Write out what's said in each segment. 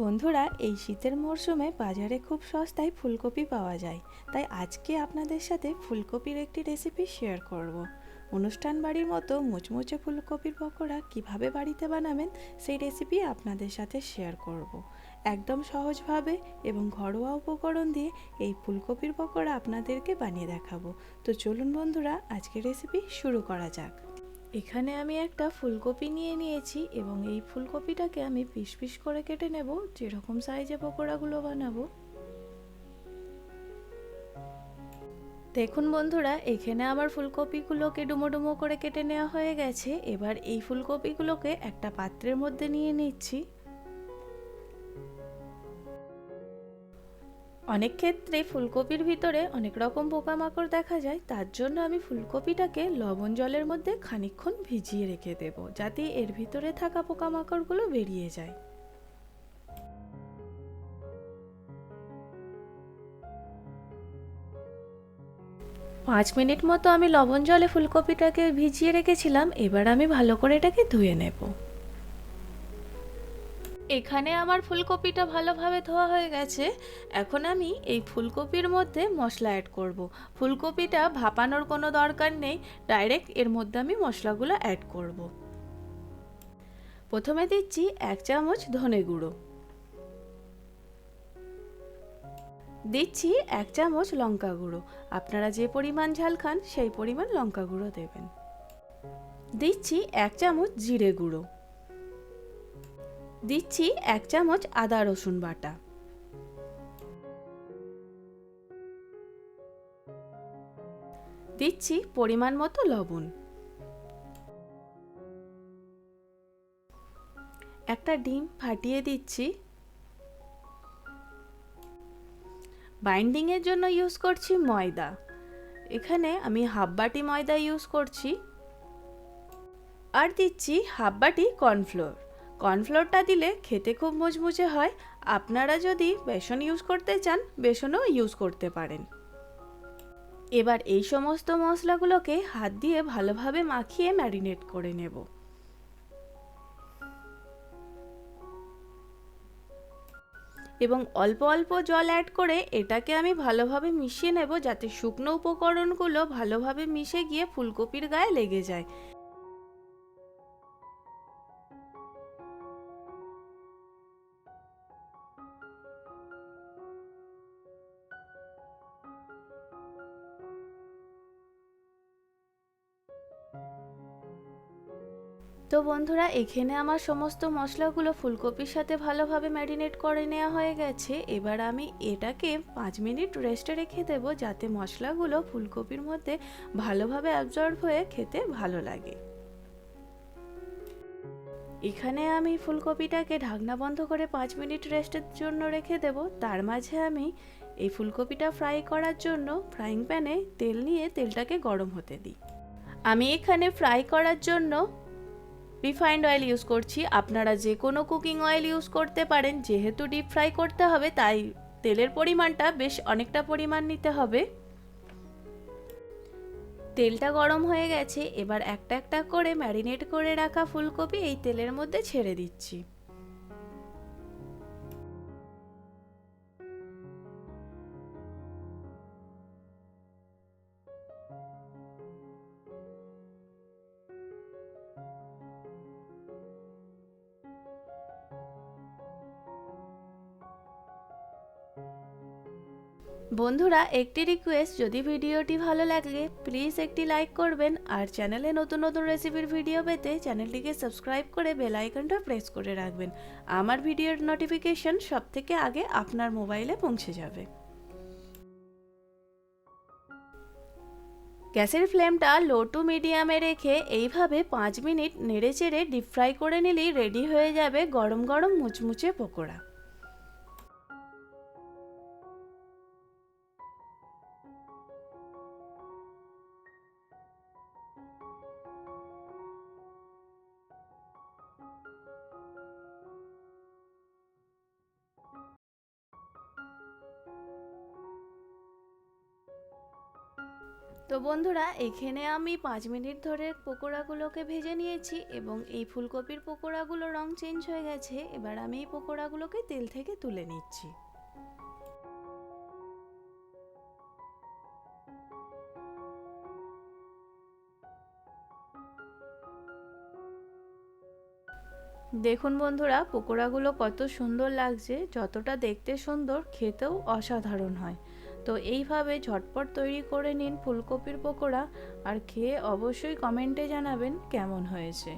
বন্ধুরা, এই শীতের মরশুমে বাজারে খুব সস্তায় ফুলকপি পাওয়া যায় তাই আজকে আপনাদের সাথে ফুলকপির একটি রেসিপি শেয়ার করব। অনুষ্ঠান বাড়ির মতো মুচমুচে ফুলকপির পকোড়া কীভাবে বাড়িতে বানাবেন, সেই রেসিপি আপনাদের সাথে শেয়ার করব। একদম সহজভাবে এবং ঘরোয়া উপকরণ দিয়ে এই ফুলকপির পকোড়া আপনাদেরকে বানিয়ে দেখাবো তো চলুন বন্ধুরা, আজকের রেসিপি শুরু করা যাক এখানে আমি একটা ফুলকপি নিয়ে নিয়েছি এবং এই ফুলকপিটাকে আমি পিস পিস করে কেটে নেব, যেরকম সাইজে পকোড়াগুলো বানাবো। দেখুন বন্ধুরা, এখানে আমার ফুলকপিগুলোকে ডুমো ডুমো করে কেটে নেওয়া হয়ে গেছে। এবার এই ফুলকপিগুলোকে একটা পাত্রের মধ্যে নিয়ে নিচ্ছি। অনেক ক্ষেত্রে ফুলকপির ভিতরে অনেক রকম পোকামাকড় দেখা যায়, তার জন্য আমি ফুলকপিটাকে লবণ জলের মধ্যে খানিকক্ষণ ভিজিয়ে রেখে দেব, যাতে এর ভিতরে থাকা পোকামাকড়গুলো বেরিয়ে যায়। পাঁচ মিনিট মতো আমি লবণ জলে ফুলকপিটাকে ভিজিয়ে রেখেছিলাম, এবার আমি ভালো করে এটাকে ধুয়ে নেব। এখানে আমার ফুলকপিটা ভালোভাবে ধোয়া হয়ে গেছে। এখন আমি এই ফুলকপির মধ্যে মশলা অ্যাড করব। ফুলকপিটা ভাপানোর কোনো দরকার নেই ডাইরেক্ট এর মধ্যে আমি মশলাগুলো অ্যাড করব। প্রথমে দিচ্ছি এক চামচ ধনে গুঁড়ো। দিচ্ছি এক চামচ লঙ্কা গুঁড়ো। আপনারা যে পরিমাণ ঝাল খান, সেই পরিমাণ লঙ্কা গুঁড়ো দেবেন। দিচ্ছি এক চামচ জিরে গুঁড়ো। দিচ্ছি এক চামচ আদা রসুন বাটা। দিচ্ছি পরিমাণ মতো লবণ। একটা ডিম ফাটিয়ে দিচ্ছি। বাইন্ডিংয়ের জন্য ইউজ করছি ময়দা। এখানে আমি হাফ বাটি ময়দা ইউজ করছি। আর দিচ্ছি হাফ বাটি কর্নফ্লোর। কর্নফ্লোরটা দিলে খেতে খুব মুচমুচে হয়। আপনারা যদি বেসন ইউজ করতে চান, বেসনও ইউজ করতে পারেন। এবার এই সমস্ত মশলাগুলোকে হাত দিয়ে ভালোভাবে মাখিয়ে ম্যারিনেট করে নেব। এবং অল্প অল্প জল অ্যাড করে এটাকে আমি ভালোভাবে মিশিয়ে নেব যাতে শুকনো উপকরণগুলো ভালোভাবে মিশে গিয়ে ফুলকপির গায়ে লেগে যায়। তো বন্ধুরা, এখানে আমার সমস্ত মশলাগুলো ফুলকপির সাথে ভালোভাবে ম্যারিনেট করে নেওয়া হয়ে গেছে। এবার আমি এটাকে পাঁচ মিনিট রেস্টে রেখে দেবো, যাতে মশলাগুলো ফুলকপির মধ্যে ভালোভাবে অ্যাবজর্ব হয়ে খেতে ভালো লাগে। এখানে আমি ফুলকপিটাকে ঢাকনা বন্ধ করে পাঁচ মিনিট রেস্টের জন্য রেখে দেব। তার মাঝে আমি এই ফুলকপিটা ফ্রাই করার জন্য ফ্রাইং প্যানে তেল নিয়ে তেলটাকে গরম হতে দিই। আমি এখানে ফ্রাই করার জন্য রিফাইন্ড অয়েল ইউজ করছি। আপনারা যে কোনো কুকিং অয়েল ইউজ করতে পারেন। যেহেতু ডিপ ফ্রাই করতে হবে, তাই তেলের পরিমাণটা বেশ অনেকটা পরিমাণ নিতে হবে। তেলটা গরম হয়ে গেছে, এবার একটা একটা করে ম্যারিনেট করে রাখা ফুলকপি এই তেলের মধ্যে ছেড়ে দিচ্ছি। বন্ধুরা, একটি রিকোয়েস্ট যদি ভিডিওটি ভালো লাগে প্লিজ একটি লাইক করবেন আর চ্যানেলে নতুন নতুন রেসিপির ভিডিও পেতে চ্যানেলটিকে সাবস্ক্রাইব করে বেল আইকনটা প্রেস করে রাখবেন। আমার ভিডিওর নোটিফিকেশন সব থেকে আগে আপনার মোবাইলে পৌঁছে যাবে। গ্যাসের ফ্লেমটা লো টু মিডিয়ামে রেখে এইভাবে পাঁচ মিনিট নেড়ে চেড়ে ডিপ ফ্রাই করে নিলেই রেডি হয়ে যাবে গরম গরম মুচমুচে পকোড়া। তো বন্ধুরা, এখানে আমি পাঁচ মিনিট ধরে পকোড়াগুলোকে ভেজে নিয়েছি এবং এই ফুলকপির পকোড়াগুলো রং চেঞ্জ হয়ে গেছে। এবার আমি এই পকোড়াগুলোকে তেল থেকে তুলে নিচ্ছি। দেখুন বন্ধুরা, পকোড়াগুলো কত সুন্দর লাগছে। যতটা দেখতে সুন্দর, খেতেও অসাধারণ হয়। তো এইভাবে ঝটপট তৈরি করে নিন ফুলকপির পকোড়া আর খেয়ে অবশ্যই কমেন্টে জানাবেন কেমন হয়েছে।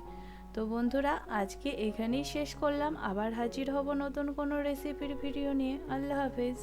তো বন্ধুরা, আজকে এখানেই শেষ করলাম। আবার হাজির হব নতুন কোনো রেসিপির ভিডিও নিয়ে। আল্লাহ হাফেজ।